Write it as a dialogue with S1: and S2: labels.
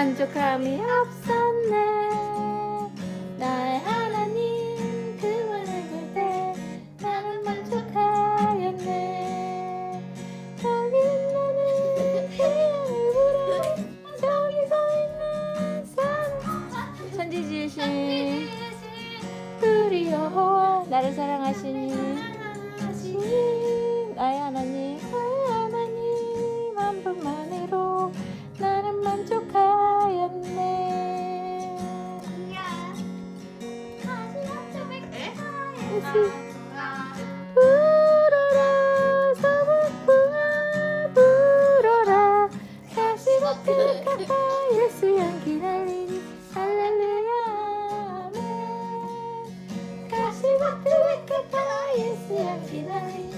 S1: 만족함이 없었네. 나의 하나님 그분을 볼때 나는 만족하였네. 저기 나는 피아노를 불어. 저기 서 있는 사람. 천지 지으신 우리 여호와 나를 사랑하시니 불어라 서문풍아 불어라 다시 못해 가까이 예수 향기 날리니 할렐루야. 아멘. 다시 못해 가까이 예수 향기 날리니